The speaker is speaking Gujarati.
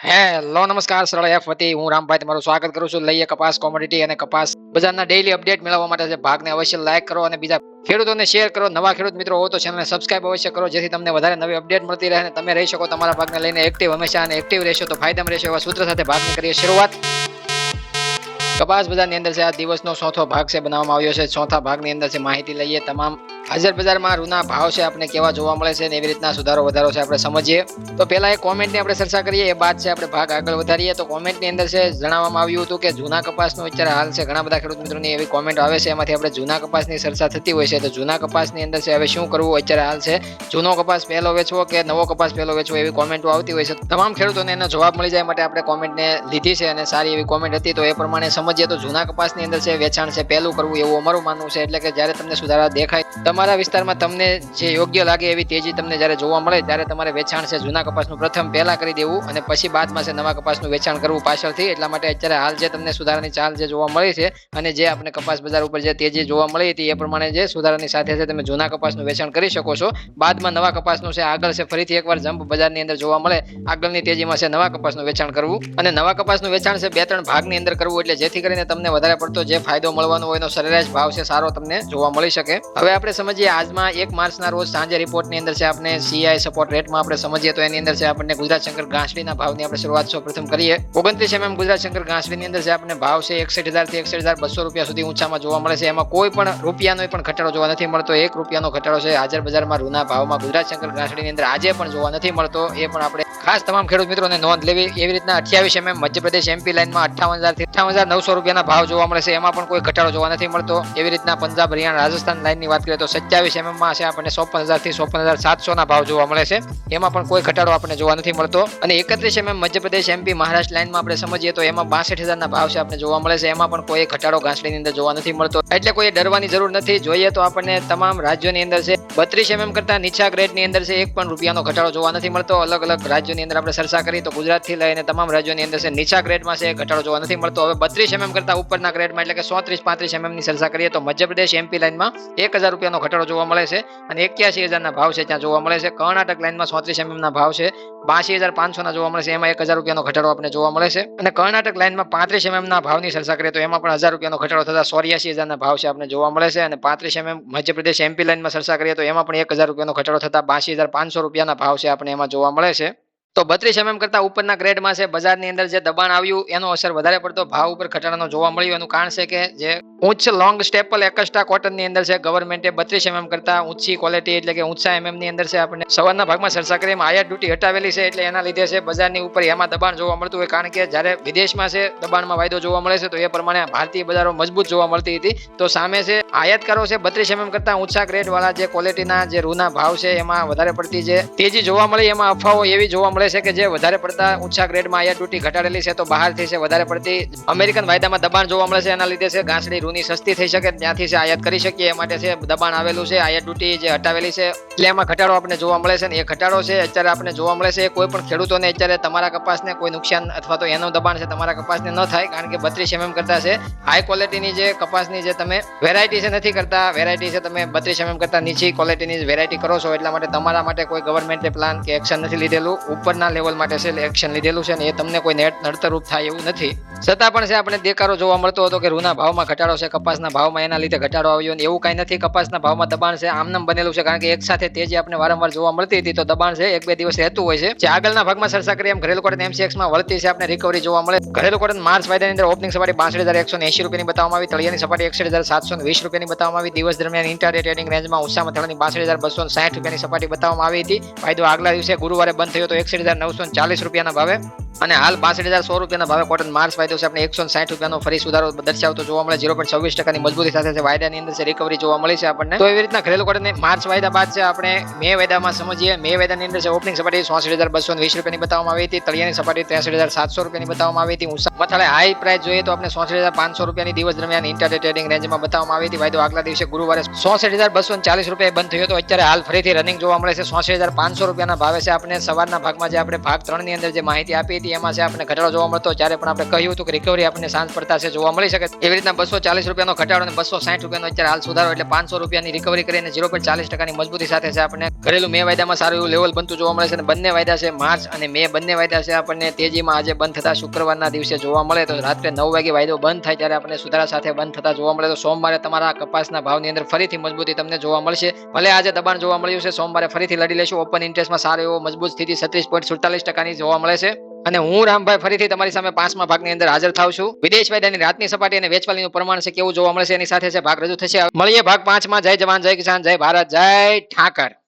હેલો નમસ્કાર, સરળ એફ વતી. હું રામભાઈ તમારું સ્વાગત કરું છું. લઈએ કપાસ કોમોડિટી અને કપાસ બજારના ડેઈલી અપડેટ મેળવવા માટે ભાગને અવશ્ય લાઈક કરો અને બીજા ખેડૂતોને શેર કરો. નવા ખેડૂત મિત્રો હો તો ચેનલને સબસ્ક્રાઇબ અવશ્ય કરો. જેથી તમને વધારે નવી અપડેટ મળતી રહે અને તમે રહી શકો તમારા ભાગને લઈને એક્ટિવ હંમેશા અને એક્ટિવ રહેશો તો ફાયદામાં રહેશો એવા સૂત્ર સાથે ભાગની કરીએ શરૂઆત કપાસ બજારની અંદર છે, આ દિવસનો ચોથો ભાગ છે, બનાવવામાં આવ્યો છે. ચોથા ભાગની અંદર છે, માહિતી લઈએ. તમામ હાજર બજારમાં રૂના ભાવ છે આપણે કેવા જોવા મળે છે ને એવી રીતના સુધારો વધારો છે, આપણે સમજીએ. તો પહેલા એ કોમેન્ટની આપણે ચર્ચા કરીએ, એ બાદ છે, આપણે ભાગ આગળ વધારીએ. તો કોમેન્ટની અંદર છે, જણાવવામાં આવ્યું હતું કે જૂના કપાસનો અત્યારે હાલ છે, ઘણા બધા ખેડૂત મિત્રોની એવી કોમેન્ટ આવે છે, એમાંથી આપણે જૂના કપાસની ચર્ચા થતી હોય છે. તો જૂના કપાસની અંદર છે, હવે શું કરવું? અત્યારે હાલ છે, જૂનો કપાસ પહેલો વેચવો કે નવો કપાસ પહેલો વેચવો, એવી કોમેન્ટો આવતી હોય છે. તમામ ખેડૂતોને એનો જવાબ મળી જાય માટે આપણે કોમેન્ટને લીધી છે અને સારી એવી કોમેન્ટ હતી. તો એ પ્રમાણે સમજીએ તો જૂના કપાસની અંદર છે વેચાણ છે પહેલું કરવું એવું અમારું માનવું છે એટલે કે જ્યારે તમને સુધારા દેખાય તમારા વિસ્તારમાં તમને જે યોગ્ય લાગે એવી તેજી તમને જ્યારે જોવા મળે ત્યારે તમારે વેચાણ છે જૂના કપાસનું પ્રથમ પહેલા કરી દેવું અને પછી બાદમાં છે નવા કપાસનું વેચાણ કરવું પાછળથી. એટલા માટે અત્યારે હાલ જે તમને સુધારાની ચાલ જે જોવા મળી છે અને જે આપણે કપાસ બજાર ઉપર જે તેજી જોવા મળી હતી એ પ્રમાણે જે સુધારાની સાથે છે તમે જૂના કપાસનું વેચાણ કરી શકો છો. બાદમાં નવા કપાસનું છે આગળ છે ફરીથી એકવાર જમ્પ બજારની અંદર જોવા મળે. આગળની તેજીમાં છે નવા કપાસનું વેચાણ કરવું અને નવા કપાસનું વેચાણ છે બે ત્રણ ભાગની અંદર કરવું એટલે જેથી કરીને તમને વધારે પડતો જે ફાયદો મળવાનો હોય એનો સરેરાશ ભાવ છે, સારો તમને જોવા મળી શકે. હવે આપણે સમજીએ આજમાં એક માર્ચના રોજ સાંજે રિપોર્ટની અંદર છે આપણે સીઆઈ સપોર્ટ રેટમાં આપણે સમજીએ તો એની અંદર છે આપણને ગુજરાત શંકર ઘાસડીના ભાવની આપણે શરૂઆત સૌ પ્રથમ કરીએ. ઓગણત્રીસ એમએમ ગુજરાત શંકર ઘાસડીની અંદર છે આપણને ભાવ છે એકસઠ હજારથી એકસઠ હજાર બસો રૂપિયા સુધી ઊંચામાં જોવા મળે છે. એમાં કોઈ પણ રૂપિયાનો પણ ઘટાડો જોવા નથી મળતો. એક રૂપિયાનો ઘટાડો છે હાજર બજારમાં રૂના ભાવમાં ગુજરાત શંકર ઘાસડીની અંદર આજે પણ જોવા નથી મળતો. એ પણ આપણે ખાસ તમામ ખેડૂત મિત્રોને નોંધ લેવી. એવી રીતના અઠ્યાવીસ એમએમ મધ્યપ્રદેશ એમપી લાઇનમાં અઠાવન હજારથી અઠાવન હજાર નવસો રૂપિયાના ભાવ જોવા મળે છે. એમાં પણ કોઈ ઘટાડો જોવા નથી મળતો. એવી રીતના પંજાબ, હરિયાણા, રાજસ્થાન લાઇનની વાત કરીએ તો સત્યાવીસ એમએમમાં છે. આપણને ચોપન હજારથી ચોપન હજાર સાતસો ના ભાવ જોવા મળે છે. એમાં પણ કોઈ ઘટાડો આપણને જોવા નથી મળતો. અને એકત્રીસ એમએમ મધ્યપ્રદેશ એમપી મહારાષ્ટ્ર લાઇનમાં આપણે સમજીએ તો એમાં બાસઠ હજારના ભાવ છે આપણે જોવા મળે છે. એમાં પણ કોઈ ઘટાડો ઘાસડીની અંદર જોવા નથી મળતો. એટલે કોઈ ડરવાની જરૂર નથી. જોઈએ તો આપણને તમામ રાજ્યોની અંદર છે. બત્રીસ એમએમ કરતા નીચા ગ્રેડની અંદર છે. એક પણ રૂપિયાનો ઘટાડો જોવા નથી મળતો. અલગ અલગ રાજ્યોની અંદર આપણે ચર્ચા કરી તો ગુજરાતથી લઈને તમામ રાજ્યોની અંદર છે. નીચા ગ્રેડમાં છે. ઘટાડો જોવા નથી મળતો. હવે બત્રીસ એમએમ કરતા ઉપરના ગ્રેડમાં એટલે કે સોત્રીસ પાંત્રીસ એમએમની સરસા કરીએ તો મધ્યપ્રદેશ એમપી લાઇનમાં એક હજાર રૂપિયાનો ઘટાડો જોવા મળે છે અને એક્યાસી હજારના ભાવ છે ત્યાં જોવા મળે છે. કર્ણાટક લાઇનમાં સોત્રીસ એમએમના ભાવ છે. બાસી હજાર પાંચસોના જોવા મળે છે. એમાં એક હજાર રૂપિયાનો ઘટાડો આપણે જોવા મળે છે. અને કર્ણાટક લાઇનમાં પાંત્રીસ એમએમના ભાવની સરસા કરીએ તો એમાં પણ હજાર રૂપિયાનો ઘટાડો થતા સોરિયાસી હજારના ભાવ છે આપણે જોવા મળે છે. અને પાંત્રીસ એમએમ મધ્યપ્રદેશ એમપી લાઇનમાં સરસા કરીએ તો એમાં પણ એક હજાર રૂપિયાનો ઘટાડો થતા બાસી હજાર પાંચસો રૂપિયાના ભાવ છે આપણે એમાં જોવા મળે છે. તો બત્રીસ એમએમ કરતા ઉપરના ગ્રેડમાં છે, બજારની અંદર જે દબાણ આવ્યું, એનો અસર વધારે પડતો ભાવ ઉપર ઘટાડાનો જોવા મળ્યું. એનું કારણ છે કે જે ઉચ્ચ લોંગ સ્ટેપલ એકસ્ટા કોટનની અંદર છે ગવર્મેન્ટે બત્રીસ એમએમ કરતા ઊંચી ક્વોલિટી એટલે કે ઊંચા એમએમની અંદર છે આપણે સવારના ભાગમાં ચર્ચા કરી આયાત ડ્યુટી હટાવેલી છે, એટલે એના લીધે છે, બજારની ઉપર એમાં દબાણ જોવા મળતું હોય. કારણ કે જ્યારે વિદેશમાં છે, દબાણમાં વાયદો જોવા મળે છે, તો એ પ્રમાણે ભારતીય બજારો મજબૂત જોવા મળતી હતી. તો સામે છે, આયાતકારો છે, બત્રીસ એમએમ કરતા ઊંચા ગ્રેડ વાળા જે ક્વોલિટીના જે રૂના ભાવ છે, એમાં વધારે પડતી જે તેજી જોવા મળી, એમાં અફવાઓ એવી જોવા મળે છે કે જે વધારે પડતા ઊંચા ગ્રેડમાં આયાત ડ્યુટી ઘટાડેલી છે, તો બહારથી છે વધારે પડતી અમેરિકન વાયદામાં દબાણ જોવા મળે છે, એના લીધે છે ઘાસડી રૂની સસ્તી થઈ શકે, ત્યાંથી છે આયાત કરી શકીએ, એ માટે છે દબાણ આવેલું છે, આયાત ડ્યુટી જે હટાવેલી છે એટલે એમાં ઘટાડો આપણે જોવા મળે છે એ ઘટાડો છે, અત્યારે આપણે જોવા મળે છે કોઈ પણ ખેડૂતોને અત્યારે તમારા કપાસને કોઈ નુકસાન અથવા તો એનું દબાણ છે તમારા કપાસને ન થાય, કારણ કે બત્રીસ એમએમ કરતા છે હાઈ ક્વોલિટીની જે કપાસની જે તમે વેરાયટી છે નથી કરતા વેરાયટી છે તમે બત્રીસ એમએમ કરતા નીચી ક્વોલિટીની વેરાયટી કરો છો, એટલા માટે તમારા માટે કોઈ ગવર્મેન્ટે પ્લાન કે એક્શન નથી લીધેલું ઉપરના લેવલ માટે છે એક્શન લીધેલું છે ને એ તમને કોઈ નેટ નડતરરૂપ થાય એવું નથી. છતાં પણ છે, આપણે દેકારો જોવા મળતો હતો કે રૂના ભાવમાં ઘટાડો છે, કપાસના ભાવમાં એના લીધે ઘટાડો આવ્યો ને એવું કાંઈ નથી, કપાસના ભાવમાં દબાણ છે, આમનામ બનેલું છે કારણ કે એક સાથે તેજી આપણે વારંવાર જોવા મળતી હતી તો દબાણ છે, એક બે દિવસ રહેતું હોય છે. જે આગળના ભાગમાં ચર્ચા કરીએ એમ ઘરેલું કોટન એમસીએક્સમાં વળતી છે, આપણે રિકવરી જોવા મળે. ઘરેલું કોટન માર્ચ વાયદાની અંદર ઓપનિંગ સપાટી બાસઠ હજાર એકસો એસી રૂપિયાની બતાવવામાં આવી, તળિયાની સપાટી એકસઠ હજાર સાતસો વીસ રૂપિયાની બતાવવામાં આવી, દિવસ દરમિયાન ઇન્ટરડે ટ્રેડિંગ રેન્જમાં ઉત્સાહમાં થવાની બાસઠ હજાર બસો સાઠ રૂપિયાની સપાટી બતાવવામાં આવી હતી. ફાયદો આગલા દિવસે ગુરુવારે બંધ થયો તો એકસઠ રૂપિયાના ભાવે. અને હાલ બાસઠ હજાર સો રૂપિયાના ભાવે કોટન માર્ચ વાયદો છે. આપણે એકસો સાઠ રૂપિયાનો ફરી સુધારો દર્શાવતો જોવા મળે. ઝીરો પોઈન્ટ છવ્વીસ ટકાની મજબૂતી સાથે છે વાયદાની અંદર છે રિકવરી જોવા મળી છે આપણને. તો એવી રીતના ઘરેલું કોટન માર્ચ વાયદા બાદ છે આપણે મે વાયદામાં સમજીએ. મે વાયદાની અંદર છે ઓપનિંગ સપાટી ચોસઠ હજાર બસો વીસ રૂપિયાની બતાવવામાં આવી હતી. તળિયાની સપાટી ત્રેસઠ હજાર સાતસો રૂપિયાની બતાવવામાં આવી હતી. ઊંચા મથાળે હાઈ પ્રાઇસ જોઈએ તો આપણે ચોસઠ હજાર પાંચસો રૂપિયાની દિવસ દરમિયાન ઇન્ટરડે ટ્રેડિંગ રેન્જમાં બતાવવામાં આવી હતી. વાયદો આગલા દિવસે ગુરુવારે ચોસઠ હજાર બસો ચાલીસ રૂપિયા બંધ થયો હતો. અત્યારે હાલ ફરીથી રનિંગ જોવા મળે છે. ચોસઠ હજાર પાંચસો રૂપિયાના ભાવે છે. આપણે સવારના ભાગમાં જે આપણે ભાગ ત્રણની અંદર જે માહિતી આપી હતી એમાં છે આપણે ઘટાડો જોવા મળતો જ્યારે પણ આપણે કહ્યું હતું કે રિકવરી આપણને સાંજ પડતા છે, જોવા મળી શકે. એવી રીતના બસો ચાલીસ રૂપિયાનો ઘટાડો અને બસો સાઠ રૂપિયાનો અત્યારે હાલ સુધારો એટલે પાંચસો રૂપિયાની રિકવરી કરીને ઝીરો પોઈન્ટ ચાલીસ ટકાની મજબૂતી સાથે છે આપણને ઘરેલું મે વાયદામાં સારું એવું લેવલ બનતું જોવા મળે છે અને બંને વાયદા છે માર્ચ અને મે. બંને વાયદા છે આપણને તેજીમાં આજે બંધ થતા શુક્રવારના દિવસે જોવા મળે તો રાત્રે નવ વાગે વાયદો બંધ થાય ત્યારે આપણને સુધારા સાથે બંધ થતા જોવા મળે તો સોમવારે તમારા કપાસના ભાવની અંદર ફરીથી મજબૂતી તમને જોવા મળશે. ભલે આજે દબાણ જોવા મળ્યું છે, સોમવારે ફરીથી લડી લેશું. ઓપન ઇન્ટરેસ્ટમાં સારો એવો મજબૂત સ્થિતિ, છત્રીસ પોઈન્ટ સુડતાલીસ ટકાની જોવા મળે છે. અને હું રામભાઈ ફરીથી તમારી સામે પાંચમા ભાગની અંદર હાજર થાવ છું. વિદેશ વાયદાની રાતની સપાટી અને વેચવાલીનું પ્રમાણ છે, કેવું જોવા મળશે? એની સાથે છે, ભાગ રજૂ થશે. મળીએ ભાગ પાંચમાં. જય જવાન, જય કિસાન, જય ભારત, જય ઠાકર.